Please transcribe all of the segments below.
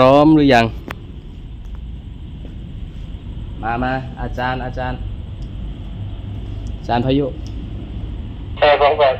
ร้อมหรือยัง มามาอาจารย์อาจารย์ อาจารย์พายุ ใช่ผมก่อน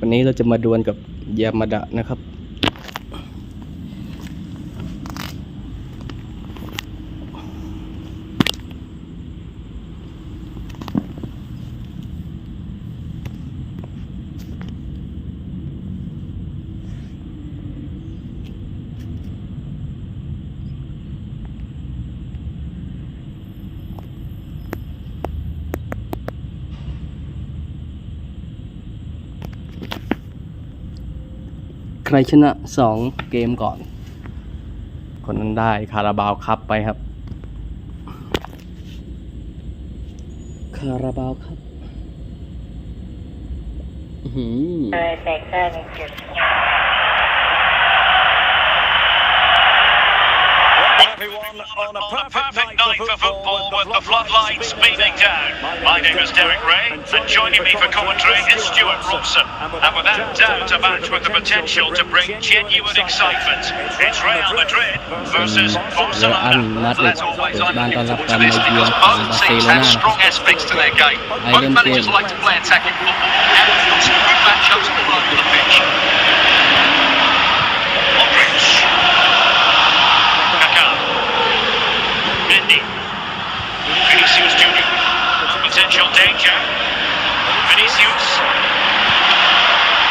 วันนี้เราจะมาดวลกับยามาดะนะครับ ใครชนะสองเกมก่อน คนนั้นได้คาราบาวครับไปครับ คาราบาวครับ อื้อหืออะไรแตกได้ในจุด everyone, on a perfect, on a perfect night, for football, with the floodlights beaming down. My name is Derek Ray, and joining me for commentary is Stuart Robson. And without doubt, a match with the potential to bring genuine excitement. It's Real Madrid versus Barcelona. That's always I'm looking forward to this because both teams have strong aspects to their game. Both managers like to play attacking football, and it's good matchups all over the pitch.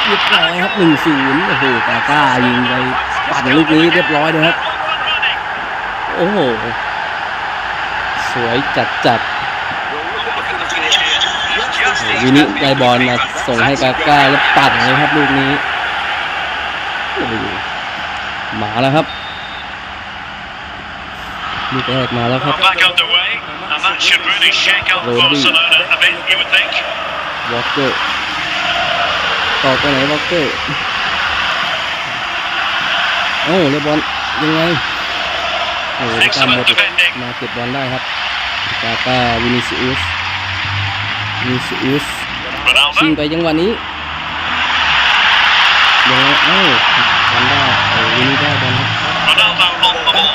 เรียบร้อยครับหนึ่งศูนย์โอ้โหกาก้ายิงไปปั่นลูกนี้เรียบร้อยเลยครับ Running. โอ้โห สวยจัดจัด Look at the finish here. He's just ๆ these วินิ good ได้บอลมาส่งให้กาก้าแล้วปั่นเลยครับลูกนี้โอ้โหมาแล้วครับ ลูกแรกมาแล้วครับ Back underway, and that should really shake up Rodri. Barcelona a bit, you would think. วอลเกอร์ต่อไปไหนวอลเกอร์โอ้เรียบบอลยังไงโอ้โหกาหมดมาเก็บบอลได้ครับกาก้าวินิซิอุสวินิซิอุสชิง Ronaldo. ไปจังหวะนี้ยังไงเอ้าบอลได้โอ้วินิได้บอลครับ Ronaldo on the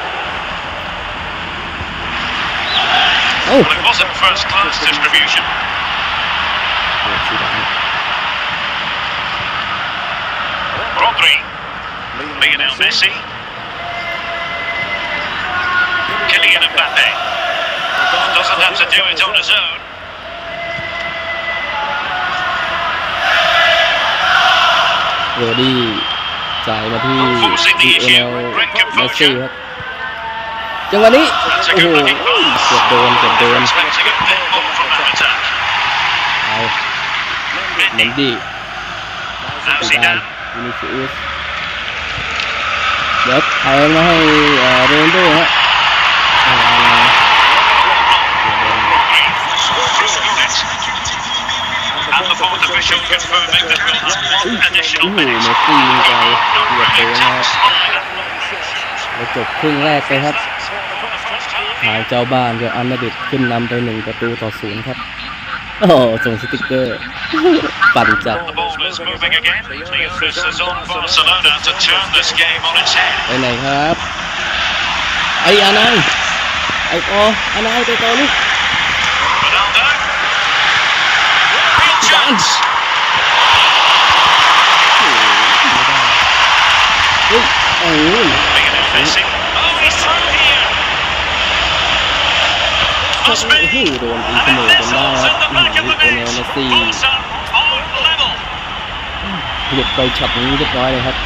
โอ้ Well, it wasn't first class distribution. โหสีดำ Rodri. Lionel Messi. Kylian Mbappe. Doesn't have to do it on his own. โรดี้จ่ายมาที่ดีเอลเมสซี่ครับ จังหวะนี้โอ้โหเกือบโดนเกือบโดนเอาเน้นดีสีดำยูนิฟิสเดี๋ยวแทงมาให้เรนโดฮะโอ้โหเมสซี่ยิงไปเกือบโดนนะเราจบครึ่งแรกไปครับ ขายเจ้าบ้านโดยอันนดิตขึ้นนำไปหนึ่งประตูต่อศูนย์ครับ โอ้ส่งสติกเกอร์ ปั่นจับ is moving ไปไหนครับ ไอ้อานัยไอ้โออานัยไปต่อลูกเฮ้ยโอ้ย Lionel Messi. บ in the back of the โอเนล net. เมสซี่ Puts up on level. หลุดไปช็อตนี้เรียบร้อยเลยครับ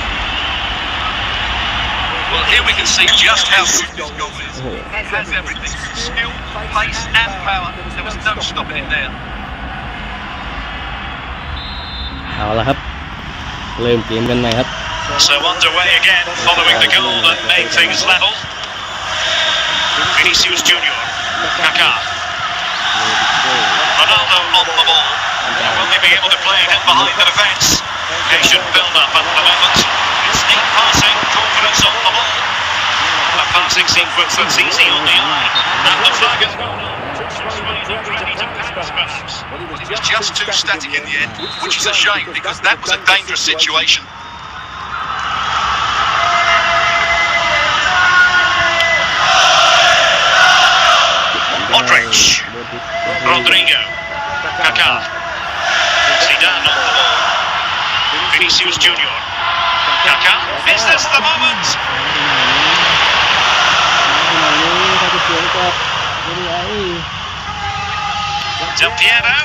Well, here we can see just how good this goal is. โอ้โห It has everything. Skill, pace and power. There was no stopping it there. เอาละครับ เริ่มเกมกันใหม่ครับ So underway again following the goal that made things level. Vinicius Junior. Kaká. Ronaldo on the ball. Will they be able to play it in behind the defence? Patient build up at the moment. It's neat passing, confidence on the ball. A passing sequence that's easy on the eye. And the flag has gone. Well, he was just too static in the end, which is a shame because that was a dangerous situation. Rodrigo. Kaká. Zidane on the ball. Vinicius Junior. Kaká. Is this the moment? Del Piero.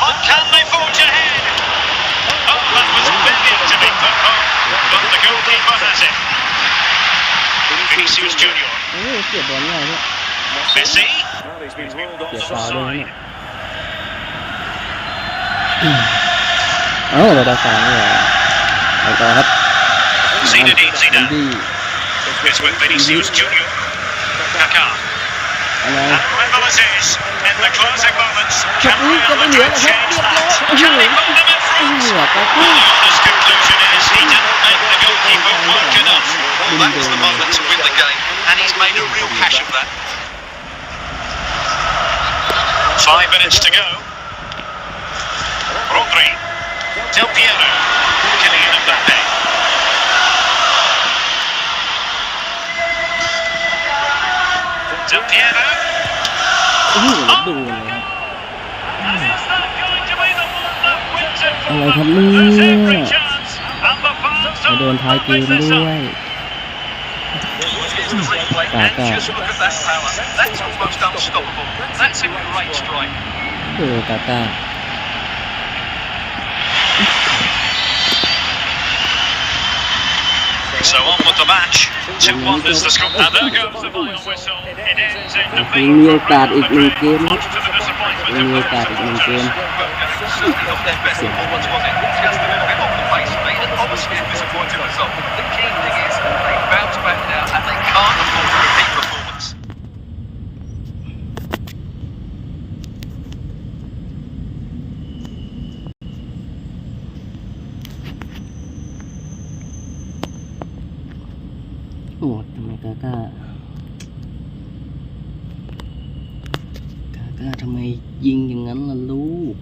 What can they forge ahead? Oh, that was brilliant to be put home, but the goalkeeper has it. Vinicius Junior. Messi has been ruled offside. Ano. Zinedine Zidane. It's with Vinicius Junior. Kaká. And Moses in the closing moments. Can Real Madrid change that? Can they put in front? Conclusion is he didn't make the goalkeeper work enough. Well, that was the moment to win the game, and he's made a real cash of that. Five minutes to go. Rodri. Del Piero. Kylian Mbappe. Del Piero. โอ้โหแล้วดูเลยครับ And is that going to be the one that wins it for อะไรครับ them? เนี่ There's every ย chance. And the fans มาโดนท้ายเกมด้วย Here's the replay, and just look at that power. That's almost unstoppable. That's a great strike. โอ้กาก้า So on with the match. 2-1 is the score. And there goes the final whistle. It ends in ยัง defeat มี for โอกาส Real อีกหนึ่ง Madrid. เกมครับ Much to the disappointment ยัง of มี the โอกาสอีกหนึ่งเกม Well, certainly not their best performance, was it? Just a little bit off the pace for me, and obviously a disappointing result. The key thing is they bounce back now, and they can't afford a กากา กากาทำไมยิงอย่างนั้นล่ะลูก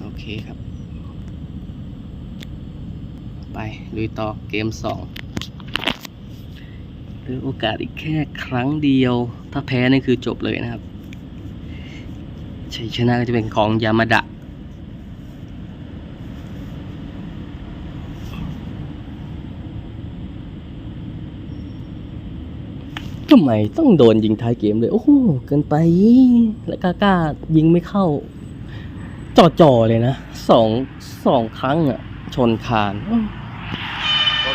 โอเคครับ ไปลุยต่อเกมสอง หลือโอกาสอีกแค่ครั้งเดียว ถ้าแพ้นี่คือจบเลยนะครับชัยชนะก็จะเป็นของยามาดะทำไมต้องโดนยิงท้ายเกมเลย โอ้โห เกินไป และกล้าก้ายิงไม่เข้าจ่อๆเลยนะสองสองครั้งอะชนคาน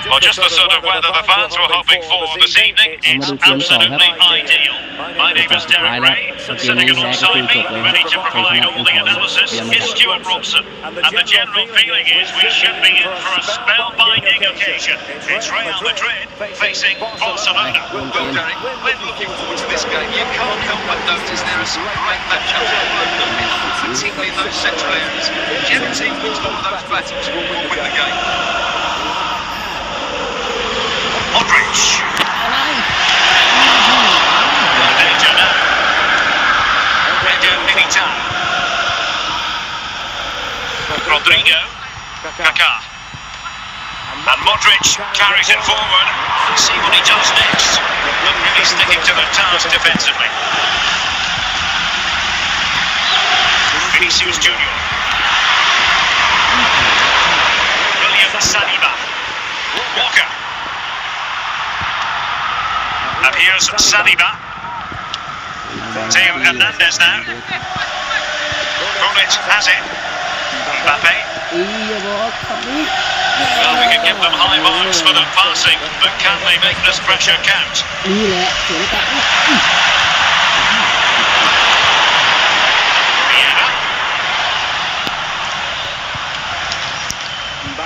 Well, just the sort of weather the fans were hoping for this evening. It's absolutely ideal. My name is Derek Ray, and sitting alongside me, ready to provide all the analysis, is Stuart Robson. And the general feeling is we should be in for a spellbinding occasion. It's Real Madrid facing Barcelona. Well, well, Derek, when looking forward to this game, you can't help but notice there are some great matchups all over the pitch, particularly in those central areas. Whichever team wins all of those battles will win the game. Modric. Danger now. Eder Militao. Rodrigo. Kaká. And Modric carries it forward. Let's see what he does next. them really sticking to their task defensively. Vinicius Junior. William Saliba. Walker. And here's Saliba. Theo Hernandez now. Krunic has it. Mbappe. อีอย่าบอกครับนี่ Well, we can give them high marks for their passing, but can they make this pressure count? นี่แหละสวนกลับ Vieira.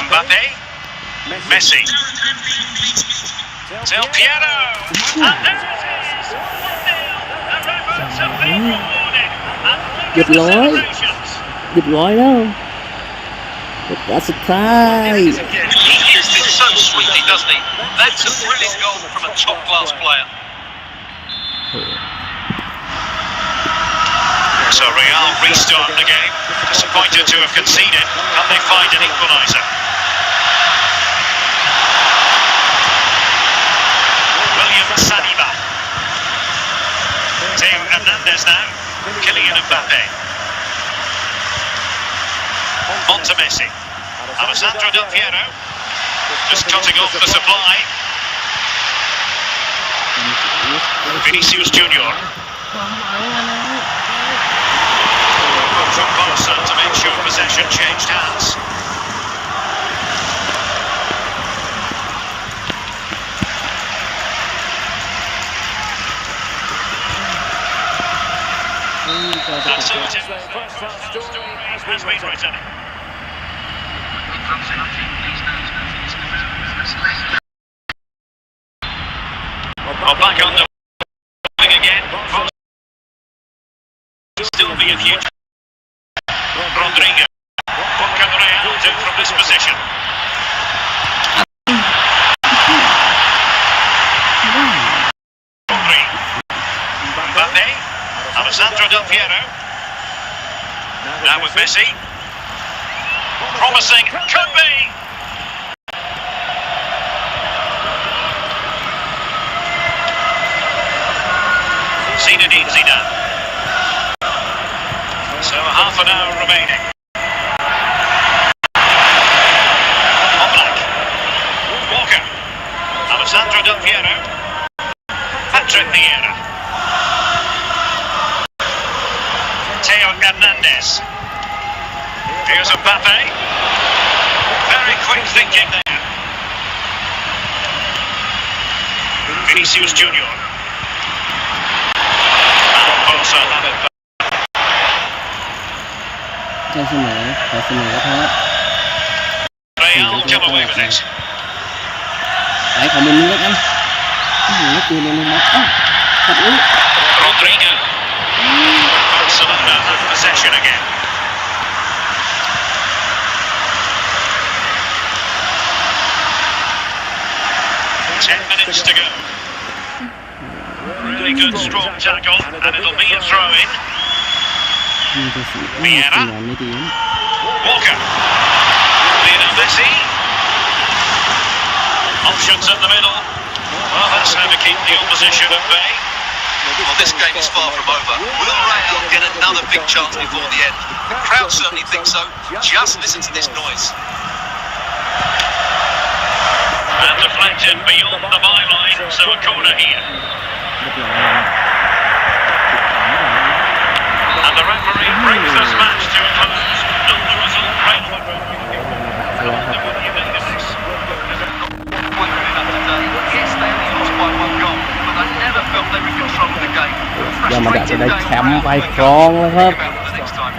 Mbappe. Messi. Del Piero. And there it is. 1-0. The reference have been rewarded. And look at the celebrations. เรียบร้อยแล้ว but that's a try. He is so sweetly, doesn't he? That's a brilliant goal from a top class player. So Real restart the game. Disappointed to have conceded. Can they find an equaliser? William Saliba. To Hernandez now. Kylian Mbappe. On Messi. Alessandro Del Piero. Just cutting off the supply. Vinicius Junior. From Barca to make sure possession changed hands. That's it. First half story has been written. Well, back on the wing again. Still be a huge. Do from this position? Mbappe. Alessandro Del Piero. Now with Messi. Promising. Could be. Zinedine Zidane. So half an hour remaining. Oblak. Walker. Alessandro Del Piero. Patrick Vieira. Theo Hernandez. Here's Mbappe. Very quick thinking there. Vinicius Junior. And Barca have it back. ใจเสมอขอเสมอครับ Real come away with it. ไหนขอมุมนี้แล้วกันอื้อหือตูนลงมาอ้าวขัดอุ้ย Rodrigo. Barcelona have possession again. Ten minutes to go. Really good strong tackle, and it'll be a throw in. Vieira. Walker. Lionel Messi. Options in the middle. Well, that's how to keep the opposition at bay. Well, this game is far from over. Will Real get another big chance before the end? The crowd certainly thinks so. Just listen to this noise. And deflected beyond the byline, so a corner here. จะ Frustrating ได้ day แช for มป์ Real, ไป but ครองแล้วครับ think about it the next time.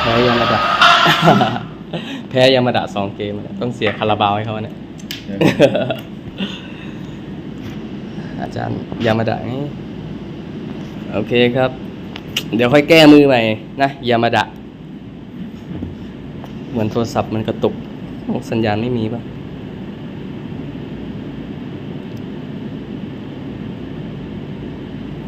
แพ้ยามาดะ แพ้ยามาดะสองเกมอะต้องเสียคาราบาวให้เขาเนี่ย อาจารย์ยามาดะนี่ โอเคครับ เดี๋ยวค่อยแก้มือใหม่นะยามาดะ เหมือนโทรศัพท์มันกระตุก สัญญาณไม่มีปะ